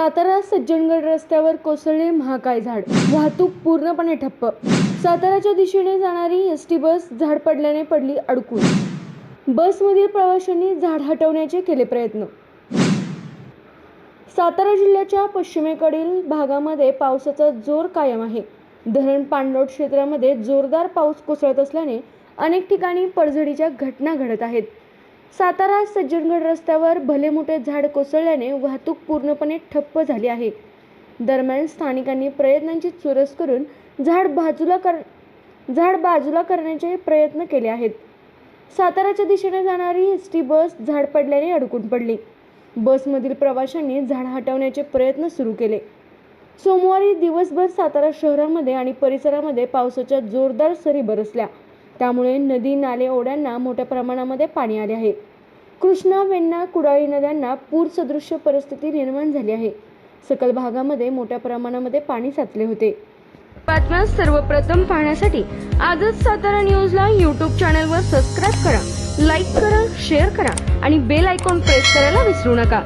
सातारा सज्जनगड रस्त्यावर कोसळले महाकाय झाड. वाहतूक पूर्णपणे ठप्प. साताराच्या दिशेने जाणारी एस टी बस झाड पडल्याने पडली अडकून. बसमधील प्रवाशांनी झाड हटवण्याचे केले प्रयत्न. सातारा जिल्ह्याच्या पश्चिमेकडील भागामध्ये पावसाचा जोर कायम आहे. धरण पाणलोट क्षेत्रामध्ये जोरदार पाऊस कोसळत असल्याने अनेक ठिकाणी पडझडीच्या घटना घडत आहेत. सातारा सज्जनगड रस्त्यावर भले मोठे झाड कोसळल्याने वाहतूक पूर्णपणे ठप्प झाली आहे. दरम्यान स्थानिकांनी प्रयत्नांची चुरस करून झाड बाजूला कर झाड बाजूला करण्याचे प्रयत्न केले आहेत. साताराच्या दिशेने जाणारी एस टी बस झाड पडल्याने अडकून पडली. बसमधील प्रवाशांनी झाड हटवण्याचे प्रयत्न सुरू केले. सोमवारी दिवसभर सातारा शहरामध्ये आणि परिसरामध्ये पावसाच्या जोरदार सरी बरसल्या. त्यामुळे नदी नाले ओढ्यांना मोठ्या प्रमाणामध्ये पाणी आले आहे. कृष्णा वेण्णा कुडाळी नद्यांना पूर सदृश्य परिस्थिती निर्माण झाली आहे. सकल भागामध्ये मोठ्या प्रमाणामध्ये पाणी साचले होते. बातम्या सर्वप्रथम पाहण्यासाठी आजच सातारा न्यूजला यूट्यूब चॅनलवर सबस्क्राईब करा लाईक करा शेअर करा आणि बेल आयकॉन प्रेस करायला विसरू नका.